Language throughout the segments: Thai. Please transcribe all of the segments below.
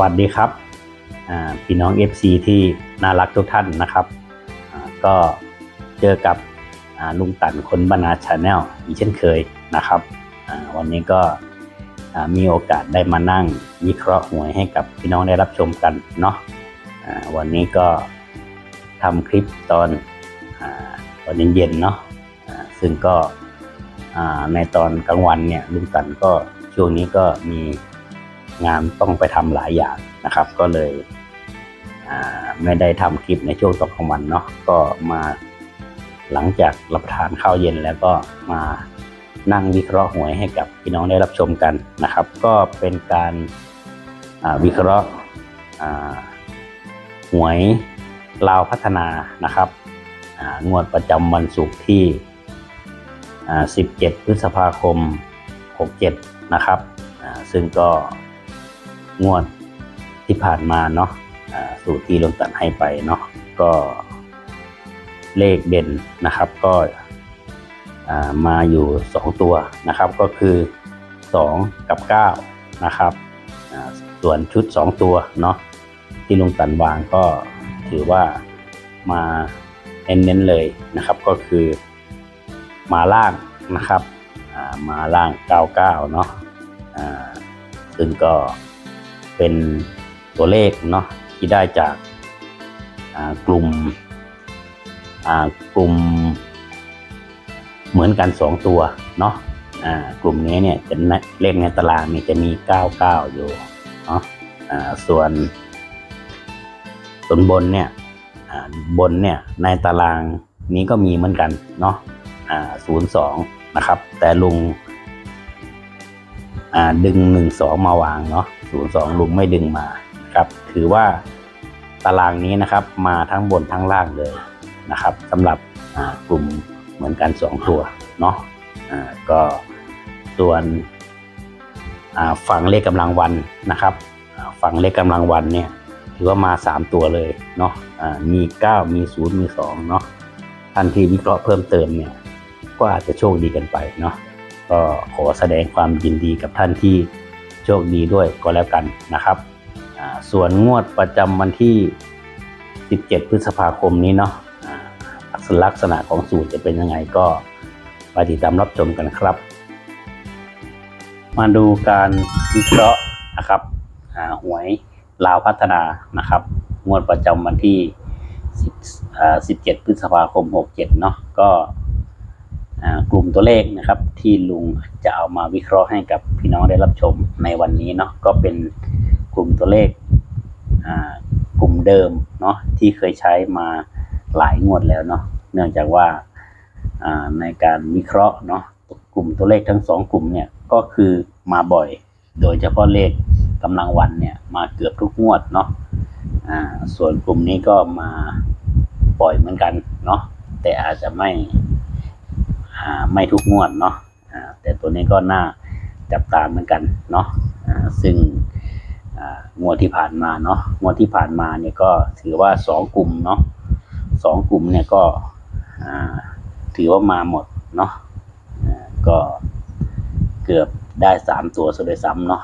วัสดีครับพี่น้อง FC ที่น่ารักทุกท่านนะครับก็เจอกับลุงตันคนบรรณาชาแนลอีกเช่นเคยนะครับวันนี้ก็มีโอกาสได้มานั่งวิเคราะห์หวยให้กับพี่น้องได้รับชมกันเนาะวันนี้ก็ทำคลิปตอนอตอนเย็นๆเนาะซึ่งก็ในตอนกลางวันเนี่ยลุงตันก็ช่วงนี้ก็มี งานต้องไปทำหลายอย่างนะครับ ก็เลยไม่ได้ทำคลิปในช่วงตอนกลางวันเนาะก็มาหลังจากรับประทานข้าวเย็นแล้วก็มานั่งวิเคราะห์หวยให้กับพี่น้องได้รับชมกันนะครับ ก็เป็นการวิเคราะห์หวยลาวพัฒนานะครับงวดประจำวันศุกร์ที่ 17 พฤษภาคม 67 นะครับซึ่งก็ งวดที่ผ่านมาเนาะสูตรที่ลงตัดให้ไปเนาะก็เลขเด่นนะครับ ก็มาอยู่ 2 ตัวนะครับ ก็คือ 2 กับ 9 นะครับส่วนชุด 2 ตัวเนาะที่ลุงตันวางก็ถือว่ามาเน้นๆเลยนะครับ ก็คือมาล่างนะครับมาล่าง 99 เนาะซึ่งก็ เป็นตัวเลขเนาะที่ได้จากกลุ่มกลุ่มเหมือนกัน 2 ตัวเนาะกลุ่มนี้เนี่ยจะเลขในตารางนี่จะมี 99 อยู่เนาะส่วนส่วนบนเนี่ยบนเนี่ยในตารางนี้ก็มีเหมือนกันเนาะอ่า02นะครับ แต่ลุงดึงหนึ่งสองมาวางเนาะ ศูนย์สองลุงไม่ดึงมานะครับ ถือว่าตารางนี้นะครับมาทั้งบนทั้งล่างเลยนะครับสำหรับกลุ่มเหมือนกันสองตัวเนาะอ่าก็ส่วนฝั่งเลขกำลังวันนะครับฝั่งเลขกำลังวันเนี่ยถือว่ามาสามตัวเลยเนาะอ่ามีเก้ามีศูนย์มีสองเนาะท่านที่วิเคราะห์เพิ่มเติมเนี่ยก็อาจจะโชคดีกันไปเนาะก็ขอแสดงความยินดีกับท่านที่ โชคดีด้วยก็แล้วกันนะครับ ส่วนงวดประจำวันที่ 17 พฤษภาคมนี้เนาะลักษณะของสูตรจะเป็นยังไงก็ไปติดตามรับชมกันครับ มาดูการวิเคราะห์นะครับหวยลาวพัฒนานะครับ งวดประจำวันที่10 17 พฤษภาคม 67 เนาะก็ กลุ่มตัวเลขนะครับ ที่ลุงจะเอามาวิเคราะห์ให้กับพี่น้องได้รับชมในวันนี้เนาะก็เป็นกลุ่มตัวเลขกลุ่มเดิมเนาะที่เคยใช้มาหลายงวดแล้วเนาะเนื่องจากว่าในการวิเคราะห์เนาะกลุ่มตัวเลขทั้งสองกลุ่มเนี่ยก็คือมาบ่อย โดยเฉพาะเลขกำลังวันเนี่ยมาเกือบทุกงวดเนาะส่วนกลุ่มนี้ก็มาบ่อยเหมือนกันเนาะแต่อาจจะไม่ ไม่ทุกงวดเนาะแต่ตัวนี้ก็น่าจับตามเหมือนกันเนาะซึ่งงวดที่ผ่านมาเนาะงวดที่ผ่านมาเนี่ยก็ถือว่าสองกลุ่มเนาะสองกลุ่มเนี่ยก็ถือว่ามาหมดเนาะก็เกือบได้สามตัวซะด้วยซ้ำเนาะ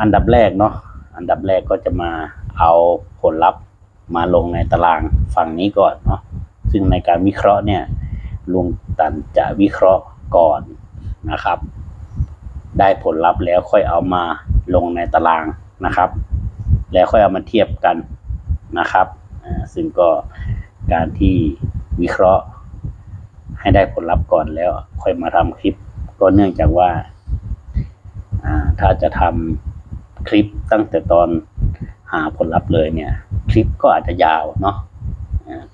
อันดับแรกเนาะอันดับแรกก็จะมาเอาผลลัพธ์มาลงในตารางฝั่งนี้ก่อนเนาะซึ่งในการวิเคราะห์เนี่ย ลุงตันจะวิเคราะห์ก่อนนะครับ ได้ผลลัพธ์แล้วค่อยเอามาลงในตารางนะครับ แล้วค่อยเอามาเทียบกันนะครับ ซึ่งก็การที่วิเคราะห์ ให้ได้ผลลัพธ์ก่อนแล้ว ค่อยมาทำคลิป ก็เนื่องจากว่าถ้าจะทำคลิปตั้งแต่ตอนหาผลลัพธ์เลยเนี่ย คลิปก็อาจจะยาวเนาะ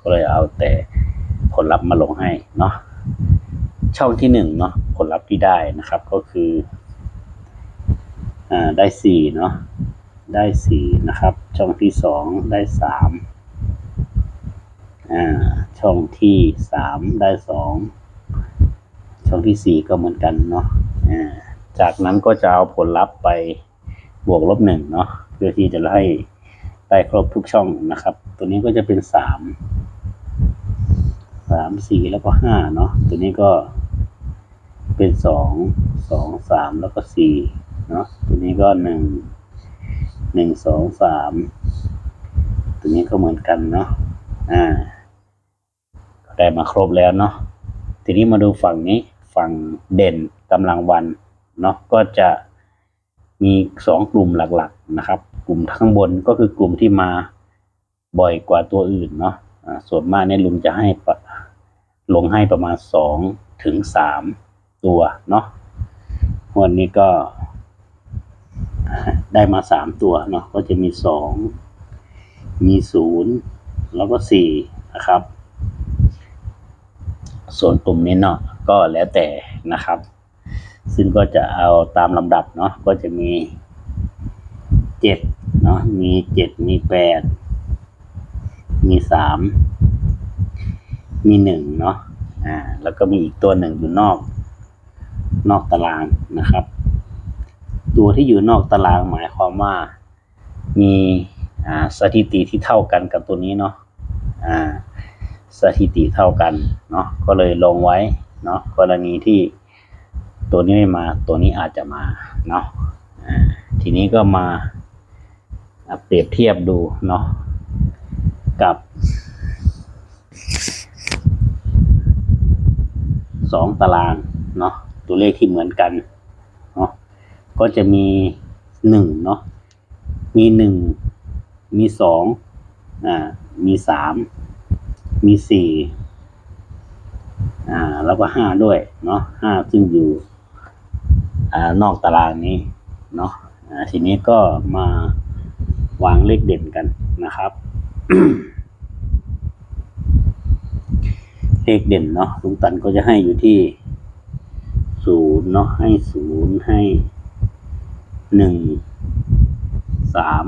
ก็เลยเอาแต่ ผลลัพธ์มาลงให้เนาะช่องที่หนึ่งเนาะผลลัพธ์ที่ได้นะครับก็คืออ่าได้สี่เนาะได้สี่นะครับ ช่องที่สองได้สามอ่าช่องที่สามได้สองช่องที่สี่ก็เหมือนกันเนาะอ่าจากนั้นก็จะเอาผลลัพธ์ไปบวกลบหนึ่งเนาะเพื่อที่จะให้ได้ครบทุกช่องนะครับ ตัวนี้ก็จะเป็นสามามสี่แล้วก็ห้าเนาะตัวนี้ก็เป็นสองสองสามแล้วก็สี่เนาะตัวนี้ก็หนึ่งหนึ่งสองสามตัวนี้ก็เหมือนกันเนาะอ่าได้มาครบแล้วเนาะทีนี้มาดูฝั่งนี้ฝั่งเด่นกำลังวันเนาะก็จะมีสองกลุ่มหลักๆนะครับ กลุ่มข้างบนก็คือกลุ่มที่มาบ่อยกว่าตัวอื่นเนาะส่วนมากเนี่ยลุงจะให้ ลงให้ประมาณสองถึงสามตัวเนาะวันนี้ก็ได้มาสามตัวเนาะก็จะมีสองมีศูนย์แล้วก็สี่นะครับ ส่วนกลุ่มนี้เนาะก็แล้วแต่นะครับ ซึ่งก็จะเอาตามลำดับเนาะก็จะมีเจ็ดเนาะมีเจ็ดมีแปดมีสาม มีหนึ่งเนาะอ่าแล้วก็มีอีกตัวหนึ่งอยู่นอก นอกตารางนะครับ ตัวที่อยู่นอกตารางหมายความว่ามีอ่าสถิติที่เท่ากันกับตัวนี้เนาะอ่าสถิติเท่ากันเนาะก็เลยลงไว้เนาะกรณีที่ตัวนี้ไม่มาตัวนี้อาจจะมาเนาะอ่าทีนี้ก็มาเปรียบเทียบดูเนาะกับ องตารางเนาะตัวเลขที่เหมือนกันเนาะก็จะมีหนึ่งเนาะมีหนึ่งมีสองอ่ามีสามมีสี่อ่าแล้วก็ห้าด้วยเนาะห้าซึ่งอยู่อ่านอกตารางนี้เนาะอ่าทีนี้ก็มาวางเลขเด่นกันนะครับ เลขเด่นเนาะลุงตันก็จะให้อยู่ที่ศูนย์เนาะให้ศูนย์ให้หนึ่งสาม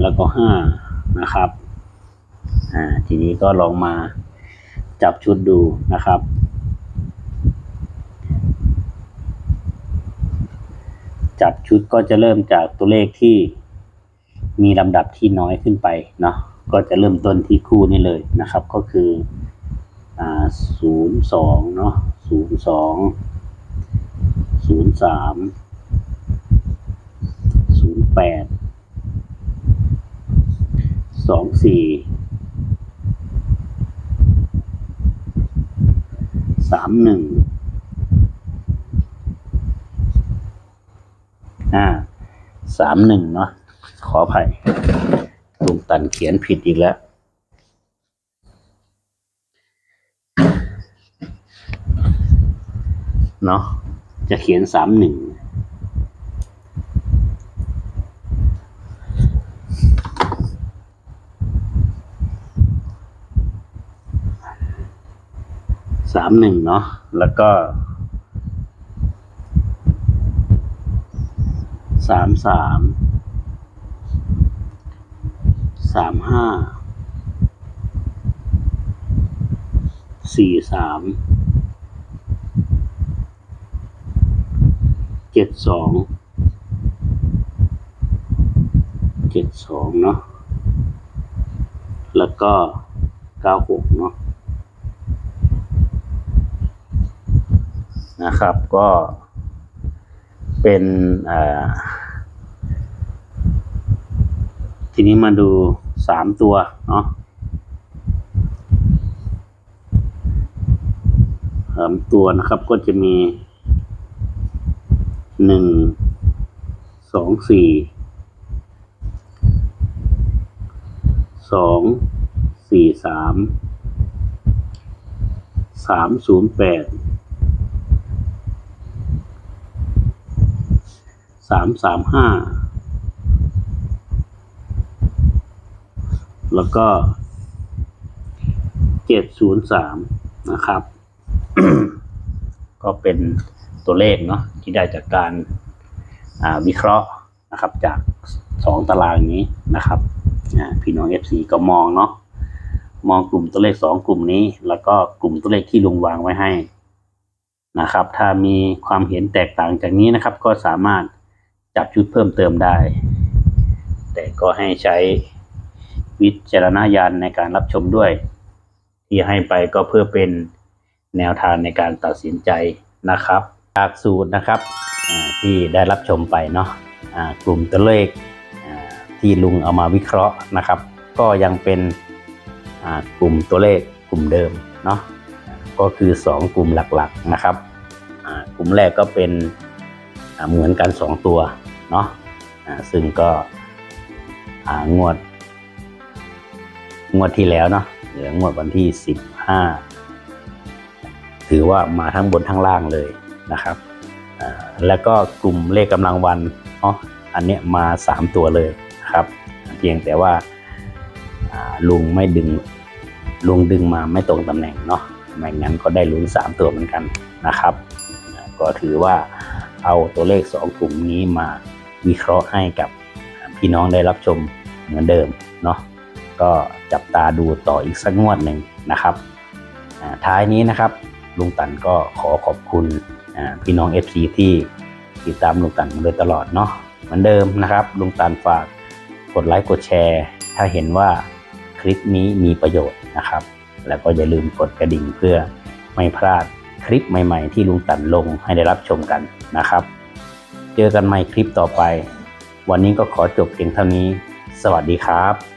แล้วก็ห้านะครับ อ่า ทีนี้ก็ลองมาจับชุดดูนะครับ จับชุดก็จะเริ่มจากตัวเลขที่มีลำดับที่น้อยขึ้นไปเนาะ ก็จะเริ่มต้นที่คู่นี้เลยนะครับ ก็คืออ่าศูนย์สองเนาะศูนย์สองศูนย์สามศูนย์แปดสองสี่สามหนึ่งอ่าสามหนึ่งเนาะขออภัย ลุงตันเขียนผิดอีกแล้ว เนาะจะเขียนสามหนึ่งสามหนึ่งเนาะแล้วก็สามสาม สามห้าสี่สามเจ็ดสองเจ็ดสองเนาะแล้วก็เก้าหกเนาะนะครับก็เป็นอ่า ทีนี้มาดูสามตัวเนาะสามตัวนะครับก็จะมีหนึ่งสองสี่สองสี่สามสามศูนย์แปดสามสามห้า แล้วก็เจ็ดศูนย์สามนะครับ ก็เป็นตัวเลขเนาะที่ได้จากการาวิเคราะห์นะครับ จากสองตารางนี้นะครับพี่น้อง FC ก็มองเนาะมองกลุ่มตัวเลขสองกลุ่มนี้ แล้วก็กลุ่มตัวเลขที่ลุงวางไว้ให้นะครับ ถ้ามีความเห็นแตกต่างจากนี้นะครับ ก็สามารถจับชุดเพิ่มเติมได้ แต่ก็ให้ใช้ วิจารณญาณในการรับชมด้วย ที่ให้ไปก็เพื่อเป็นแนวทางในการตัดสินใจนะครับ จากสูตรนะครับที่ได้รับชมไปเนาะกลุ่มตัวเลขที่ลุงเอามาวิเคราะห์นะครับ ก็ยังเป็นกลุ่มตัวเลขกลุ่มเดิมเนาะก็คือ 2 กลุ่มหลักๆนะครับกลุ่มแรกก็เป็นเหมือนกัน 2 ตัวเนาะซึ่งก็งวด งวดที่แล้วเนาะเหลืองวดวันที่ 15 ถือว่ามาทั้งบนทั้งล่างเลยนะครับแล้วก็กลุ่มเลขกำลังวันเนาะอันเนี้ยมา 3 ตัวเลยครับเพียงแต่ว่าลุงไม่ดึงลุงดึงมาไม่ตรงตำแหน่งเนาะไม่งั้นก็ได้ลุ้น3 ตัวเหมือนกันนะครับ ก็ถือว่าเอาตัวเลข 2 กลุ่มนี้มาวิเคราะห์ให้กับพี่น้องได้รับชมเหมือนเดิมเนาะ ก็จับตาดูต่ออีกสักงวดหนึ่งนะครับท้ายนี้นะครับลุงตันก็ขอขอบคุณพี่น้อง FC ที่ติดตามลุงตันมาโดยตลอดเนาะเหมือนเดิมนะครับลุงตันฝากกดไลค์กดแชร์ ถ้าเห็นว่าคลิปนี้มีประโยชน์นะครับ แล้วก็อย่าลืมกดกระดิ่งเพื่อไม่พลาดคลิปใหม่ ๆ ที่ลุงตันลงให้ได้รับชมกันนะครับ เจอกันใหม่คลิปต่อไป วันนี้ก็ขอจบเพียงเท่านี้ สวัสดีครับ